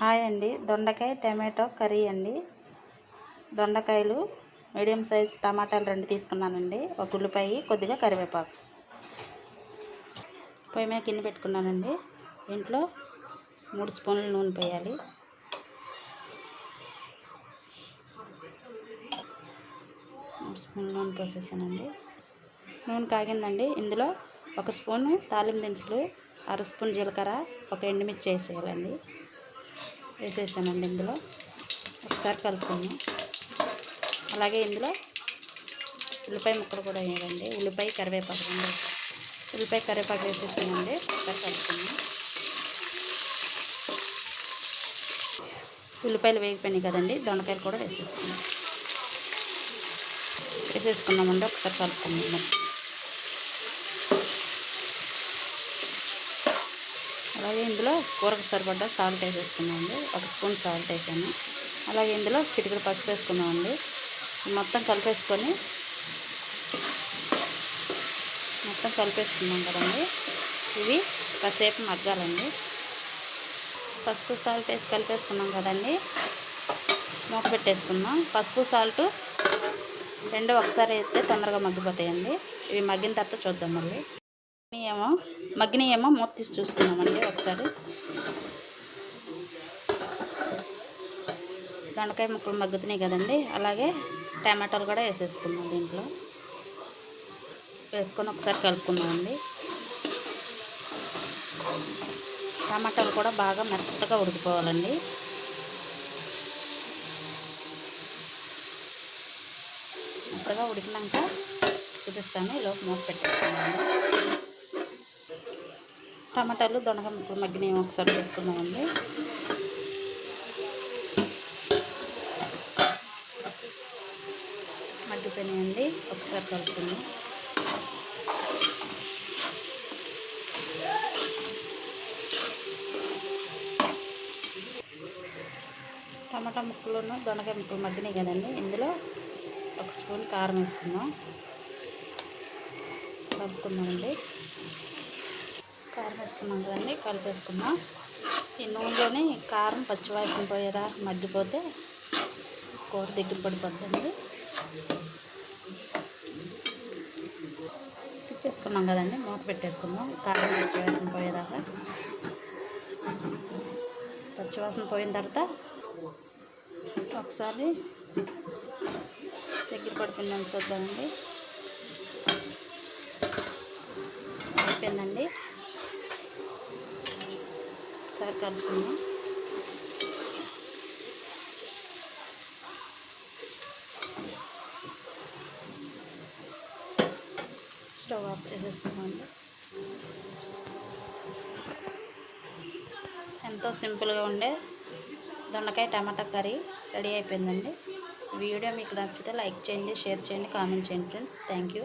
Hi అండి. దొండకాయ tomato curry అండి. దొండకాయలు మీడియం సైజ్ టమాటాలు రెండు తీసుకున్నానండి. ఒక ఉల్లిపాయ కొద్దిగా కరివేపాకు. పొయ్యి మీద గిన్నె పెట్టుకున్నానండి. దీంట్లో మూడు స్పూన్లు నూనె పోయాలి. మూడు స్పూన్లు నూనె పోసేసానండి. నూనె కాగిందండి. ఇందులో ఒక స్పూను తాలింపు దినుసులు అర స్పూన్ జీలకర్ర ఒక ఎండుమిర్చి వేసేయాలండి. వేసేసానండి ఇందులో. ఒకసారి కలుపుకున్నాం అలాగే ఇందులో ఉల్లిపాయ ముక్కలు కూడా వేయాలండి ఉల్లిపాయ కరివేపాకు రెండు ఉల్లిపాయ కరివేపాకు వేసేసానండి. ఒకసారి కలుపుకున్నాం ఉల్లిపాయలు వేగిపోయినాయి కదండి. దొండకాయలు కూడా వేసేసుకున్నాం వేసేసుకున్నామండి. ఒకసారి కలుపుకున్నాము అలాగే ఇందులో కూరకు సరిపడ్డ సాల్ట్ వేసేసుకున్నామండి. ఒక స్పూన్ సాల్ట్ వేసాను. అలాగే ఇందులో చిటికెడు పసుపు వేసుకున్నామండి మొత్తం కలిపేసుకొని మొత్తం కలిపేసుకున్నాం కదండి. ఇవి కాసేపు మగ్గాలండి. పసుపు సాల్ట్ వేసి కలిపేసుకున్నాం కదండి. మూత పెట్టేసుకుందాం. పసుపు సాల్ట్ రెండు ఒకసారి వేస్తే తొందరగా మగ్గిపోతాయండి. ఇవి మగ్గిన తర్వాత చూద్దాం మళ్ళీ ఏమో మగ్గిన ఏమో మూత తీసి చూసుకున్నామండి ఒకసారి. దొండకాయ ముక్కలు మగ్గుతున్నాయి కదండి. అలాగే టమాటాలు కూడా వేసేసుకున్నాం దీంట్లో. వేసుకొని ఒకసారి కలుపుకుందామండి. టమాటాలు కూడా బాగా మెత్తగా ఉడికిపోవాలండి. మెత్తగా ఉడికినాక చూపిస్తాను. ఈలోపు మూత పెట్టేసుకున్నాను టమాటాలు దొండకాయ ముక్కలు మగ్గినవి ఒకసారి చూసుకుందామండి. మగ్గిపోయినాయండి. ఒకసారి కలుపుకుందాం. టమాటా ముక్కలను దొండకాయ ముక్కలు మగ్గినాయి కదండి. ఇందులో ఒక స్పూన్ కారం వేసుకుందాం. కలుపుకుందామండి. కారం వేసుకున్నాం కదండి కలిపేసుకుందాం. ఈ నూనెలోని కారం పచ్చివాసన పోయేరా మగ్గిపోతే కూర దగ్గర పడిపోద్దండి తిప్పేసుకున్నాం కదండి మూత పెట్టేసుకుందాం. కారం పచ్చివాసన పోయేదాకా పచ్చివాసన పోయిన తర్వాత ఒకసారి దగ్గర పడిపోయిందని చూద్దామండి. అయిపోయిందండి. ఒకసారి కలుపుకుందాం. స్టవ్ ఆఫ్ చేసేస్తామండి ఎంతో సింపుల్గా ఉండే దొండకాయ టమాటా కర్రీ రెడీ అయిపోయిందండి. వీడియో మీకు నచ్చితే లైక్ చేయండి షేర్ చేయండి కామెంట్ చేయండి ఫ్రెండ్స్. Thank you.